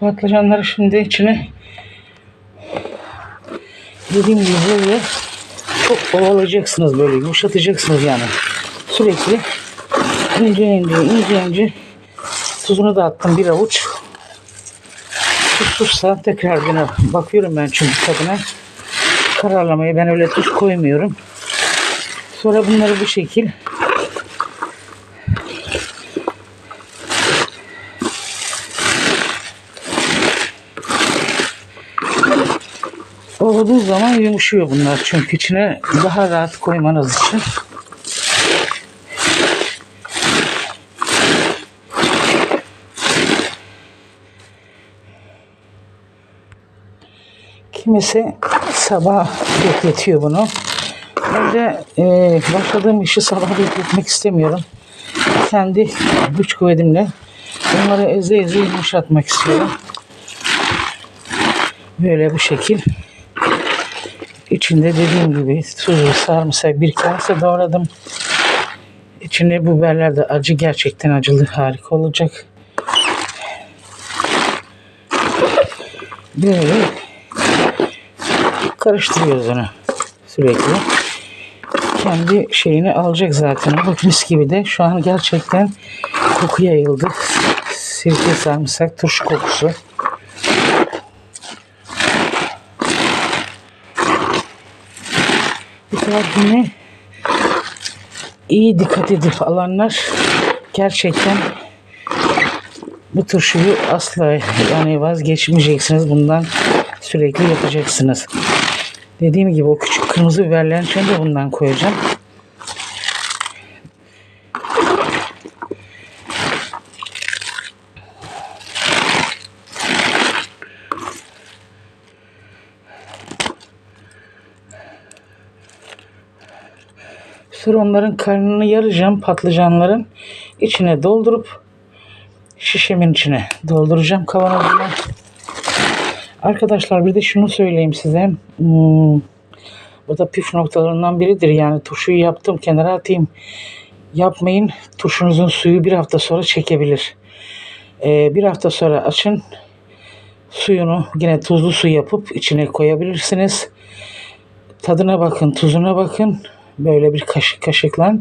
Patlıcanları şimdi içine dediğim gibi böyle çok ovalayacaksınız böyle yumuşatacaksınız yani. Sürekli ince ince ince ince tuzunu da attım bir avuç. Tuzsuzsa tekrar yine bakıyorum ben çünkü tadına. Kararlamayı ben öyle tuz koymuyorum. Sonra bunları bu şekil olduğu zaman yumuşuyor bunlar çünkü içine daha rahat koymanız için. Kimisi sabah bekletiyor bunu. De e, başladığım işi sabah bekletmek istemiyorum. Kendi güç kuvvetimle bunları eze eze yumuşatmak istiyorum. Böyle bu şekil. İçinde dediğim gibi tuzlu sarımsak bir kase doğradım. İçinde biberler de acı gerçekten acılı harika olacak. Böyle karıştırıyoruz onu sürekli. Kendi şeyini alacak zaten. Bak mis gibi de şu an gerçekten koku yayıldı. Sirke sarımsak turşu kokusu. Tarifine iyi dikkat edip alanlar gerçekten bu turşuyu asla yani vazgeçmeyeceksiniz. Bundan sürekli yapacaksınız. Dediğim gibi o küçük kırmızı biberlerin içine de bundan koyacağım. Sonra onların karnını yaracağım patlıcanların içine doldurup şişemin içine dolduracağım kavanozuna. Arkadaşlar bir de şunu söyleyeyim size. Hmm, bu da püf noktalarından biridir. Yani turşuyu yaptım kenara atayım. Yapmayın. Turşunuzun suyu bir hafta sonra çekebilir. Ee, bir hafta sonra açın. Suyunu yine tuzlu su yapıp içine koyabilirsiniz. Tadına bakın, tuzuna bakın. Böyle bir kaşık kaşıkla.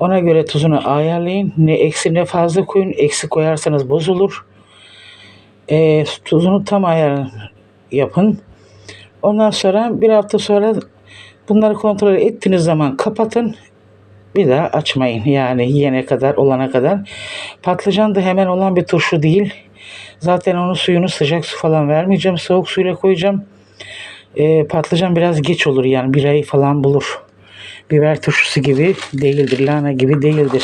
Ona göre tuzunu ayarlayın. Ne eksi ne fazla koyun. Eksi koyarsanız bozulur. E, tuzunu tam ayar yapın. Ondan sonra bir hafta sonra bunları kontrol ettiğiniz zaman kapatın. Bir daha açmayın. Yani yiyene kadar, olana kadar. Patlıcan da hemen olan bir turşu değil. Zaten onun suyunu sıcak su falan vermeyeceğim. Soğuk suyla koyacağım. E, patlıcan biraz geç olur yani bir ay falan bulur. Biber turşusu gibi değildir, lahana gibi değildir.